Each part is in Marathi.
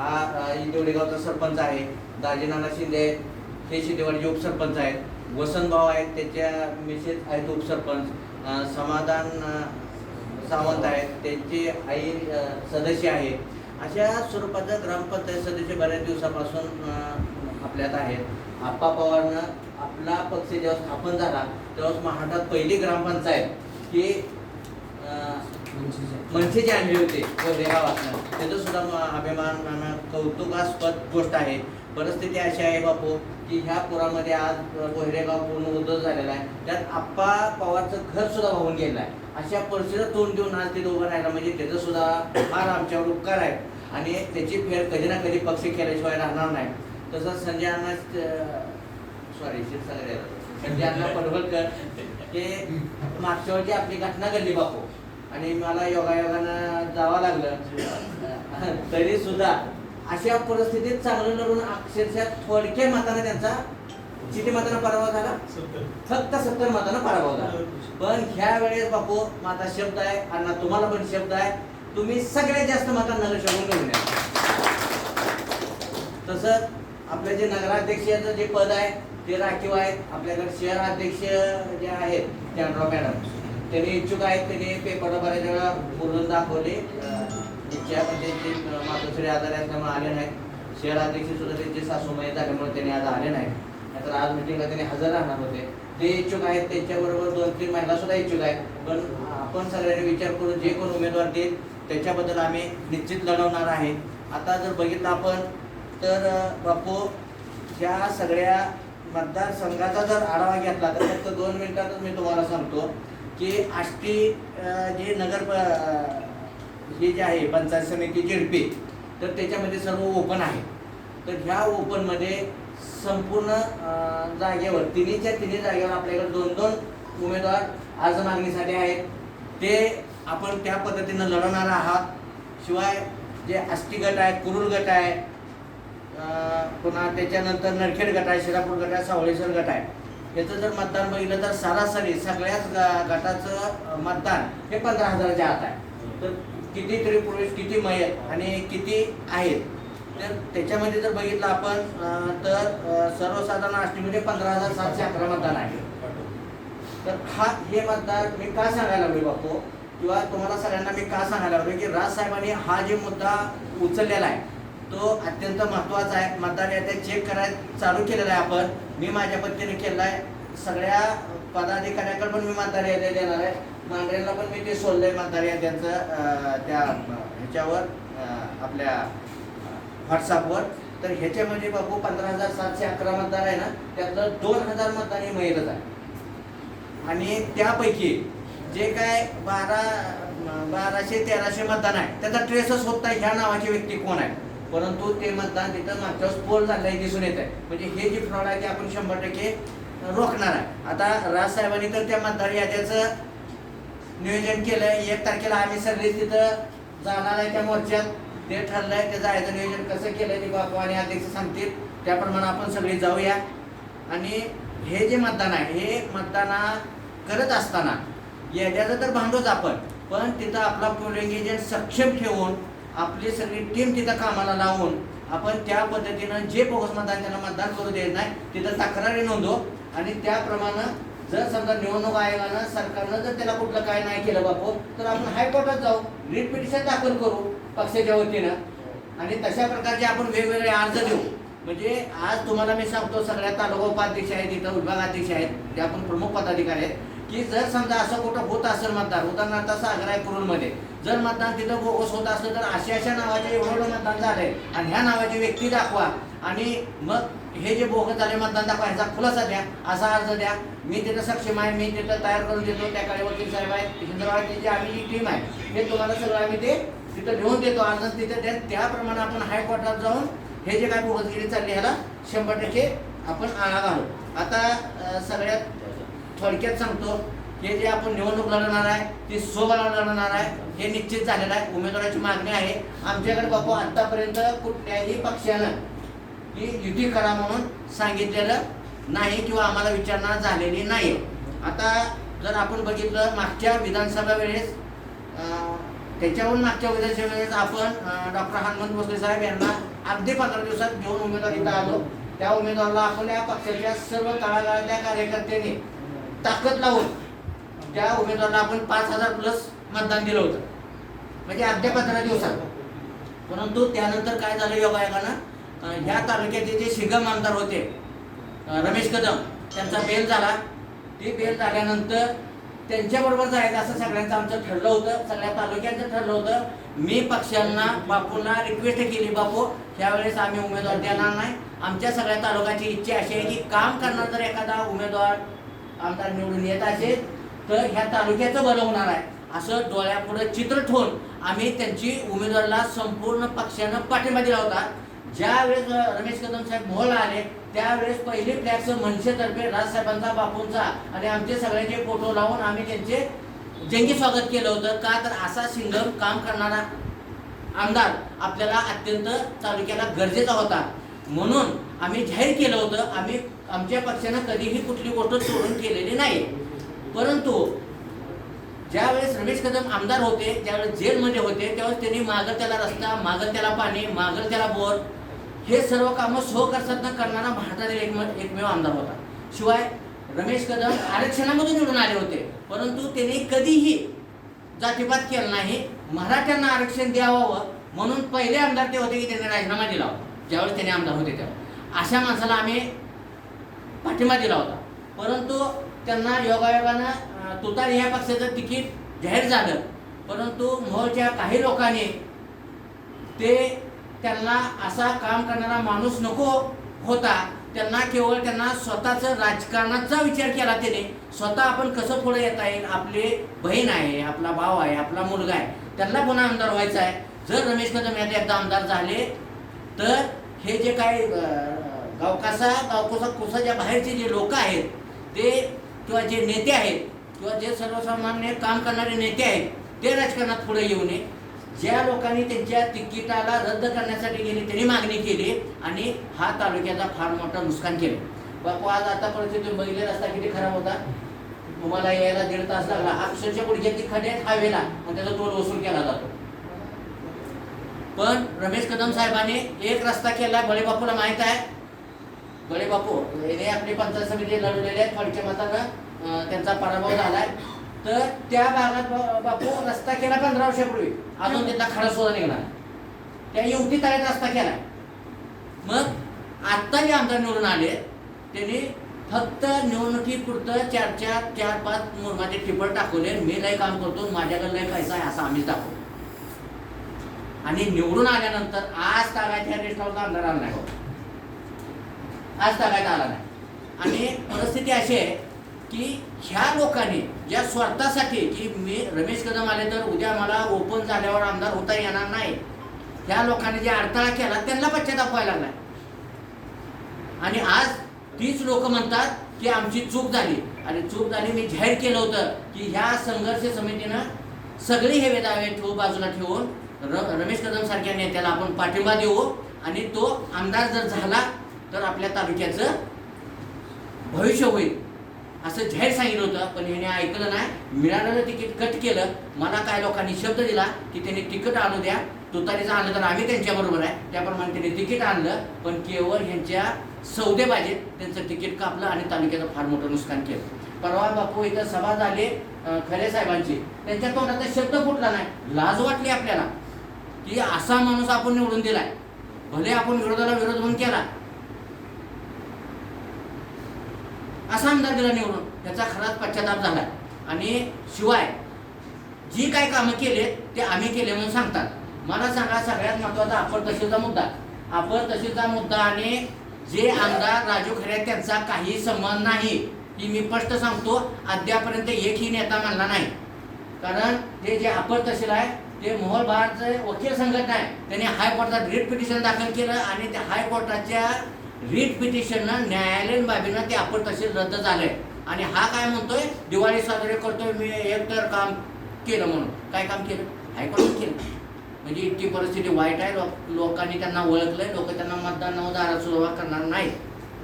हा इंदिवडेगावचा इंदोडेगावचा सरपंच आहे दाजीनाना शिंदे हे शिंदेवाडीचे उपसरपंच आहेत वसंतभाव आहेत त्याच्या मिसेस आहेत उपसरपंच समाधान सावंत आहेत त्यांची आई सदस्य आहे. अशा स्वरूपाचा ग्रामपंचायत सदस्य बऱ्याच दिवसापासून आपल्यात आहेत. आप्पा पवारनं आपला पक्ष जेव्हा स्थापन झाला तेव्हाच महाराष्ट्रात पहिली ग्रामपंचायत ही मनसे जे आणले होते वगैरे गावातनं त्याचं सुद्धा अभिमान कौतुकास्पद गोष्ट आहे. परिस्थिती अशी आहे बापू की ह्या पुरामध्ये आज बोहरेगाव पूर्ण उद्धव झालेला आहे. त्यात आप्पा पवारचं घर सुद्धा वाहून गेलं आहे. अशा परिस्थितीत तोंड देऊन आज तिथे उभं राहिला म्हणजे त्याचं सुद्धा फार आमच्यावर उपकार आहे. आणि त्याची फेर कधी ना कधी पक्ष केल्याशिवाय राहणार नाही. तसंच संजय अण्णा सॉरी क्षीरसागर संजय अण्णा पडवलकर हे मागच्या वर्षी आपली घटना घडली बापू. आणि मला योगायोगानं जावं लागलं. तरी सुद्धा अशा परिस्थितीत चांगलं लढून अक्षरशः थोडक्या मताने त्यांचा किती मतानं पराभव झाला? फक्त सत्तर मतानं पराभव झाला. पण ह्या वेळेस बापू माझा शब्द आहे अण्णा तुम्हाला पण शब्द आहे. तुम्ही सगळ्यात जास्त मतांना शोधून घेऊन या. तसंच आपले जे नगराध्यक्षाचं जे पद आहे ते राखीव आहे आपल्याकडे शहर अध्यक्ष जे आहेत जानराव मॅडम. त्यांनी इच्छुक आहेत त्यांनी पेपर बऱ्याच वेळा बोलून दाखवले. इच्छा मातोश्री आजार असल्यामुळे आले नाहीत. शहर अध्यक्ष सुद्धा त्यांचे सासूमाई झाल्यामुळे त्यांनी आज आले नाहीत. नाहीतर आज मिटिंगला त्यांनी हजर राहणार होते. ते इच्छुक आहेत त्यांच्याबरोबर दोन तीन महिला सुद्धा इच्छुक आहेत. पण आपण सगळ्यांनी विचार करून जे कोण उमेदवार देईल त्याच्याबद्दल आम्ही निश्चित लढवणार आहे. आता जर बघितलं आपण तर बापू ह्या सगळ्या मतदारसंघाचा जर आढावा घेतला तर फक्त दोन मिनिटातच मी तुम्हाला सांगतो. की आष्टी जे नगर प- हे जे आहे पंचायत समिती झेडपी तर त्याच्यामध्ये सर्व ओपन आहे. तर ह्या ओपनमध्ये संपूर्ण जागेवर तिन्हीच्या तिन्ही जागेवर आपल्याकडे दोन दोन उमेदवार अर्ज मागणीसाठी आहेत. ते आपण त्या पद्धतीनं लढवणार आहात. शिवाय जे आष्टी गट आहे कुरुल गट आहे पुन्हा त्याच्यानंतर नरखेड गट आहे शिरापूर गट आहे सावळेश्वर गट आहे. याचं जर मतदान बघितलं तर सरासरी सगळ्याच ग- गटाचं मतदान हे पंधरा हजाराच्या आत आहे. तर किती तरी पुरुष किती मयत आणि किती आहेत. तर त्याच्यामध्ये जर बघितलं आपण तर सर्वसाधारण अष्टमीने पंधरा हजार सातशे अकरा मतदान आहे. तर हा हे मतदार मी का सांगायला हवे बापू? किंवा तुम्हाला सगळ्यांना मी का सांगायला हवे की राज साहेबांनी हा जे मुद्दा उचललेला आहे तो अत्यंत महत्त्वाचा आहे. मतदार याद्या चेक करायला चालू केलेला आहे आपण. मी माझ्या पद्धतीने केलेला आहे सगळ्या पदाधिकाऱ्याकडे पण मी मतदार देणार आहे. मांढरेला पण मी ते सोडलंय मतदार याद्यांचं त्या ह्याच्यावर आपल्या व्हॉट्सअपवर. तर ह्याच्यामध्ये म्हणजे बापू पंधरा हजार सातशे अकरा मतदार आहे ना त्यातलं दोन हजार मतदार हे महिलाच आहे आणि त्यापैकी जे काय बारा बाराशे तेराशे मतदान आहे त्याचा ट्रेसच होत नाही ह्या नावाची व्यक्ती कोण आहे? परंतु ते मतदान तिथं मागच्या वेळेस झालेलं झालंय दिसून येत आहे म्हणजे हे जे फ्रॉड आहे ते आपण शंभर टक्के रोखणार आहे. आता राजसाहेबांनी तर त्या मतदार याद्याचं नियोजन केलंय. एक तारखेला आम्ही सगळे तिथं जाणार आहे त्या मोर्चात. ते ठरलंय ते जायचं नियोजन कसं केलंय ते बापू आणि अध्यक्ष सांगतील. त्याप्रमाणे आपण सगळे जाऊया. आणि हे जे मतदान आहे हे मतदाना करत असताना याद्याचं तर भांडूच आपण. पण तिथं आपला पोलिंग एजंट सक्षम ठेवून आपली सगळी टीम तिथं कामाला लावून आपण त्या पद्धतीनं जे बोगस मतदान त्यांना मतदान करू देत नाही तिथं तक्रारी नोंदव. आणि त्याप्रमाणे जर समजा निवडणूक आयोगानं सरकारनं जर त्याला कुठलं काय नाही केलं बापू तर आपण हायकोर्टात जाऊ रिट पिटिशन दाखल करू पक्षाच्या वतीनं. आणि तशा प्रकारचे आपण वेगवेगळे अर्ज देऊ. म्हणजे आज तुम्हाला मी सांगतो सगळ्या तालुका उपाध्यक्ष आहेत इथं विभागाध्यक्ष आहेत जे आपण प्रमुख पदाधिकारी आहेत. की जर समजा असं कुठं होत असेल मतदान उदाहरणार्थ सागर आहे कुरुलमध्ये जर मतदान तिथं बोगस होत असलं तर अशा अशा नावाचे एवढं मतदान झालंय आणि ह्या नावाची व्यक्ती दाखवा. आणि मग हे जे बोगस झाले मतदान दाखवा ह्याचा खुलासा द्या असा अर्ज द्या. मी तिथं सक्षम आहे मी तिथं तयार करून देतो. त्या काळी वकील साहेब आहेत हिंद्रावाची जी आम्ही जी टीम आहे हे तुम्हाला सगळं आम्ही ते तिथं लिहून देतो. अर्ज तिथं द्या. त्याप्रमाणे आपण हायकोर्टात जाऊन हे जे काय बोगसगिरी चालली ह्याला शंभर टक्के आपण आळा घालू आता सगळ्यात थोडक्यात सांगतो हे जे आपण निवडणूक लढवणार आहे ती सोबत लढवणार आहे हे निश्चित झालेलं आहे. उमेदवाराची मागणी आहे. आमच्याकडे बापू आतापर्यंत कुठल्याही पक्षानं ही युती करा म्हणून सांगितलेलं नाही किंवा आम्हाला विचारणा झालेली नाही. आता जर आपण बघितलं मागच्या विधानसभा वेळेस त्याच्याहून मागच्या विधानसभेत आपण डॉक्टर हनुमंत भोसले साहेब यांना अगदी पंधरा दिवसात घेऊन उमेदवार इथं आलो. त्या उमेदवाराला या पक्षाच्या सर्व तळागाळातल्या कार्यकर्त्यांनी ताकद लावून त्या उमेदवाराला आपण पाच हजार प्लस मतदान दिलं होतं. म्हणजे अगदी पंधरा दिवसात परंतु त्यानंतर काय झालं योगायोगानं अं, ह्या तालुक्याचे जे शिगम आमदार होते रमेश कदम त्यांचा बेल झाला. ती बेल झाल्यानंतर त्यांच्याबरोबर जायचं असं सगळ्यांचं आमचं ठरलं होतं. सगळ्या तालुक्यांचं ठरलं होतं. मी पक्षांना बापूंना रिक्वेस्ट केली बापू त्यावेळेस आम्ही उमेदवार देणार नाही. आमच्या सगळ्या तालुक्याची इच्छा अशी आहे की काम करणार जर एखादा उमेदवार आमदार निवडून येत असेल तर ह्या तालुक्याचं बरं होणार आहे. असं डोळ्यापुढे चित्र ठेवून आम्ही त्यांची उमेदवाराला संपूर्ण पक्षानं पाठिंबा दिला होता. ज्यावेळेस रमेश कदम साहेब मोहला आले त्यावेळेस पहिली फ्लॅक्स मनसेतर्फे राजसाहेबांचा बापूंचा आणि आमचे सगळ्यांचे फोटो लावून आम्ही त्यांचे जंगी स्वागत केलं होतं. का तर असा सिंगम काम करणारा आमदार आपल्याला अत्यंत तालुक्याला गरजेचा होता. म्हणून आम्ही जाहीर केलं होतं. आम्ही आमच्या पक्षानं कधीही कुठली गोष्ट सोडून केलेली नाही. परंतु ज्यावेळेस रमेश कदम आमदार होते ज्यावेळेस जेलमध्ये होते त्यावेळेस त्यांनी मागं त्याला रस्ता मागं त्याला पाणी मागं त्याला बोर हे सर्व कामं स्वखर्चातनं करणारा भारतातील एकमेव एकमेव आमदार होता. शिवाय रमेश कदम आरक्षणामधून निवडून आले होते परंतु त्यांनी कधीही जातीपात केला नाही. मराठ्यांना आरक्षण द्यावं म्हणून पहिले आमदार ते होते की त्यांनी राजीनामा दिला. ज्यावेळेस त्यांनी आमदार होते तेव्हा. अशा माणसाला आम्ही पाठिंबा दिला होता. परंतु त्यांना योगायोगानं अं, तुतारी ह्या पक्षाचं तिकीट जाहीर झालं. परंतु मोहच्या काही लोकांनी ते त्यांना असा काम करणारा माणूस नको होता. त्यांना केवळ त्यांना स्वतःचं राजकारणाचा विचार केला त्याने. स्वतः आपण कसं पुढे येता येईल? आपले बहीण आहे आपला भाव आहे आपला मुलगा आहे. त्यांना पुन्हा आमदार व्हायचा आहे. जर रमेश कदम यात एकदा आमदार झाले तर हे जे काही गावकासा गावकोसा कोसाच्या बाहेरचे जे लोक आहेत ते किंवा जे नेते आहेत किंवा जे सर्वसामान्य काम करणारे नेते आहेत ते राजकारणात पुढे येऊ नये. ज्या लोकांनी त्यांच्या तिकिटाला रद्द करण्यासाठी गेली त्यांनी मागणी केली आणि हा तालुक्याचा फार मोठा नुकसान केलं. बापू आज आता तुम्ही बघितले रस्ता किती खराब होता. तुम्हाला यायला दीड तास लागला. अक्षरशः पुढच्या ती खडे हायवेला मग त्याचा टोल वसूल केला जातो. पण रमेश कदम साहेबांनी एक रस्ता केला बळीबापूला माहीत आहे बळीबापू याने आपली पंचायत समिती लढवलेली आहे. फडके मतानं त्यांचा पराभव झालाय. तर त्या भागात बापू रस्ता केला पंधरा वर्षापूर्वी. अजून तिथला खडा सुद्धा निघणार. त्या युवती तळ्यात रस्ता केला मग आत्ता जे आमदार निवडून आले. त्यांनी फक्त निवडणुकीपुरतं चार चार चार पाच मुरमाचे टिपळ टाकवले. मी लय काम करतो माझ्याकडे लय पैसा आहे असं आम्हीच दाखवतो. आणि निवडून आल्यानंतर आज तागाच्या रेस्टॉरंट आमदार आला नाही. हो. आज तागायत आला नाही. आणि परिस्थिती अशी आहे की ह्या लोकांनी ज्या स्वार्थासाठी की मी रमेश कदम आले तर उद्या मला ओपन झाल्यावर आमदार होता येणार नाही. ह्या लोकांनी जे अडथळा केला त्यांना पश्चाताप व्हायला लागला आणि आज तीच लोक म्हणतात की आमची चूक झाली. आणि चूक झाली मी जाहीर केलं होतं की ह्या संघर्ष समितीनं सगळी हे दावे ठेवू बाजूला ठेवून र रमेश कदम सारख्या नेत्याला आपण पाठिंबा देऊ. आणि तो आमदार जर झाला तर आपल्या तालुक्याचं भविष्य होईल. असं जाहीर सांगितलं होतं पण याने ऐकलं नाही. मिळालेलं तिकीट कट केलं. मला काय लोकांनी शब्द दिला की त्यांनी तिकीट आणू द्या. तुतारीचं आणलं तर आम्ही त्यांच्याबरोबर आहे. त्याप्रमाणे त्यांनी तिकीट आणलं पण केवळ ह्यांच्या सौदेबाजीत त्यांचं तिकीट कापलं आणि तालुक्याचं फार मोठं नुकसान केलं. परवा बापू इथं सभा झाली खरे साहेबांची. त्यांच्या तोंडात शब्द फुटला नाही. लाज वाटली आपल्याला की असा माणूस आपण निवडून दिलाय. भले आपण विरोधाला विरोध म्हणून केला असा आमदार गेला निवडून त्याचा खराच पश्चाताप झाला आणि शिवाय जी काय कामं केले ते आम्ही केले म्हणून सांगतात. मला सांगा सगळ्यात महत्त्वाचा आपण तहसीलचा मुद्दा. आपण तहसीलचा मुद्दा आणि जे आमदार राजू खरे त्यांचा काही संबंध नाही. ही मी स्पष्ट सांगतो अद्यापर्यंत एकही नेता म्हणला नाही. कारण ते जे अपर तहसील आहे ते मोहोळ बारचे वकील संघटना आहे. त्यांनी हायकोर्टात रिट पिटिशन दाखल केलं आणि त्या हायकोर्टाच्या रिट पिटिशननं न्यायालयीन बाबीनं ते आपण तसे रद्द झालंय. आणि हा काय म्हणतोय? दिवाळी साजरे करतोय मी एकतर काम केलं म्हणून. काय काम केलं? हायकोर्टात केलं. म्हणजे इतकी परिस्थिती वाईट आहे लोक लोकांनी त्यांना ओळखलंय लोक त्यांना मतदान नऊ सुरुवात करणार नाही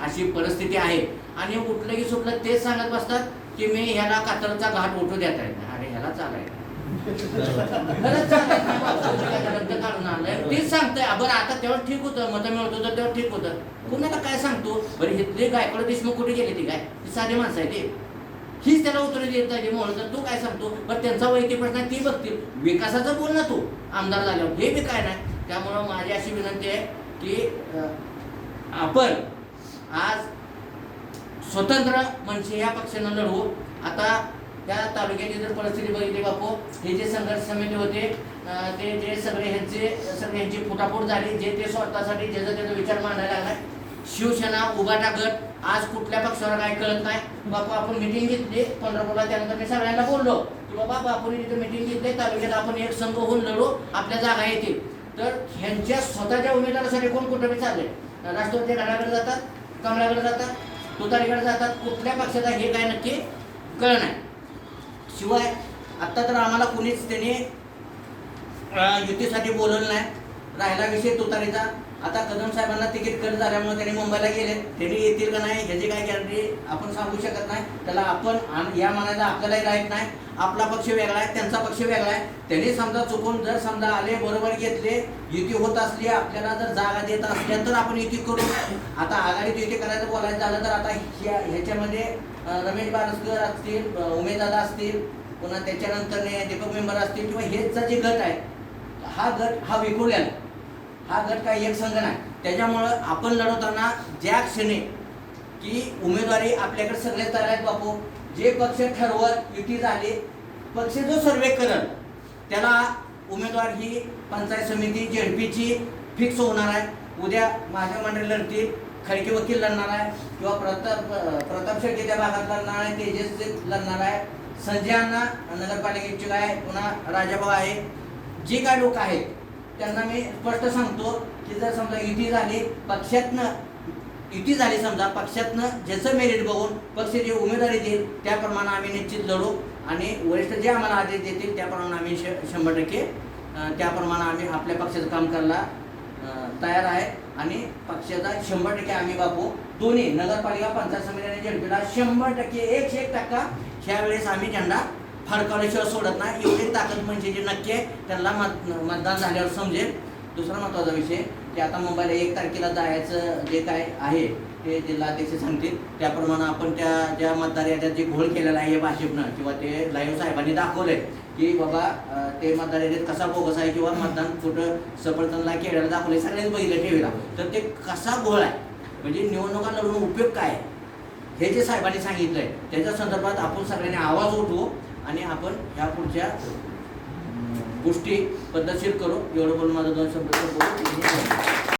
अशी परिस्थिती आहे. आणि उठलं की सुटलं तेच सांगत बसतात की मी ह्याला कातरचा घाट उठू देता आहे अरे ह्याला चालाय रक्त काढून आणलंय तेच सांगतंय आपण आता तेव्हा ठीक होतं मतं मिळत होतं तेव्हा ठीक होतं. कुणाला काय सांगतो? बरं इथले गायकवाड देशमुख कुठे गेले ती काय? साधे माणसं आहे ते. हीच त्याला उत्तर देत आहे म्हणून तर तू काय सांगतो? पण त्यांचा वैयक्तिक प्रश्न ती बघतील. विकासाचं बोल ना तू. आमदार झाल्यावर. हे बी काय नाही. त्यामुळं माझी अशी विनंती आहे की आपण आज स्वतंत्र म्हणजे या पक्षानं लढवू आता त्या तालुक्याची जर परिस्थिती बघितली बापू हे जे संघर्ष समिती होते ते जे सगळे ह्यांचे सगळे ह्यांची फुटाफूट झाली जे ते स्वतःसाठी ज्याचा त्याचा विचार मांडायला लागला शिवसेना उभाटा गट आज कुठल्या पक्षाला काय कळत नाही. बापू आपण मिटिंग घेतली पंढरपूरला त्यानंतर मी सगळ्यांना बोललो की बाबा बापूने तिथे मिटिंग घेतली तालुक्यात आपण एक संघ होऊन लढू आपल्या जागा येतील. तर ह्यांच्या स्वतःच्या उमेदवारासाठी कोण कुठं बी चालले राष्ट्रवादी घराकडे जातात कमळाकडे जातात तुतारीकडे जातात कुठल्या पक्षाचा हे काय नक्की कळ नाही. शिवाय आत्ता तर आम्हाला कुणीच त्याने युतीसाठी बोलवलं नाही. राहिला विषय तुतारीचा. आता कदम साहेबांना तिकीट कट झाल्यामुळे त्यांनी मुंबईला गेले. त्यांनी येतील का नाही ह्याची काय गॅरंटी आपण सांगू शकत नाही. त्याला आपण या म्हणायला आपल्यालाही राहत नाही. आपला पक्ष वेगळा आहे त्यांचा पक्ष वेगळा आहे. त्यांनी समजा चुकून जर समजा आले बरोबर घेतले युती होत असली आपल्याला जर जागा देत असल्या तर आपण युती करू. आता आघाडीत युती करायचं बोलायचं झालं तर आता ह्या ह्याच्यामध्ये रमेश बारसकर असतील उमेदादा असतील पुन्हा त्याच्यानंतर दीपक मेंबर असतील किंवा हेचा जे गट आहे हा गट हा विखुरलेला हा गट काही एक संघ नाही. त्याच्यामुळं आपण लढवताना ज्या क्षणी की उमेदवारी आपल्याकडे सगळे तयार आहेत बापू जे पक्ष ठरवत युती झाली पक्ष जो सर्वे करल त्याला उमेदवार ही पंचायत समिती झेडपीची फिक्स होणार आहे. उद्या माझ्या मंडळी लढतील. खडके वकील लढणार आहे किंवा प्रताप प्रताप शेट्टी त्या भागात लढणार आहे तेजस लढणार आहे. संजय अण्णा नगरपालिकेचे आहे पुन्हा राजाभाऊ आहे. जे काय लोक आहेत त्यांना मी स्पष्ट सांगतो की जर समजा युती झाली पक्षातनं युती झाली समजा पक्षातनं ज्याचं मेरिट बघून पक्ष जे उमेदवारी देईल त्याप्रमाणे आम्ही निश्चित लढू. आणि वरिष्ठ जे आम्हाला आदेश देतील त्याप्रमाणे आम्ही श शंभर टक्के त्याप्रमाणे आम्ही आपल्या पक्षाचं काम करायला तयार आहे. आणि पक्षाचा शंभर टक्के आम्ही बापू दोन्ही नगरपालिका पंचायत समिती आणि झडपीला शंभर टक्के एकशे एक टक्का ह्यावेळेस आम्ही झेंडा फडकावल्याशिवाय सोडत नाही. एवढी ताकद म्हणजे जे नक्की आहे. त्यांना मत मतदान झाल्यावर समजेल. दुसरा महत्त्वाचा विषय की आता मुंबईला एक तारखेला जायचं जे काय आहे ते जिल्हाध्यक्ष सांगतील त्याप्रमाणे आपण त्या ज्या मतदार याद्यात जे घोळ केलेला आहे भाषेपनं किंवा ते लाईव्ह साहेबांनी दाखवलंय की बाबा ते मतदार यादीत कसा बोगस आहे किंवा मतदान कुठं सफरचंदला केळ्याला दाखवले सगळ्यांनी बघितलं टीव्हीला तर ते कसा घोळ आहे? म्हणजे निवडणुका लढवून उपयोग काय आहे? हे जे साहेबांनी सांगितलंय त्याच्या संदर्भात आपण सगळ्यांनी आवाज उठवू आणि आपण ह्या पुढच्या गोष्टी पद्धतशीर करू. एवढं बोलून माझं दोन शब्द बोलू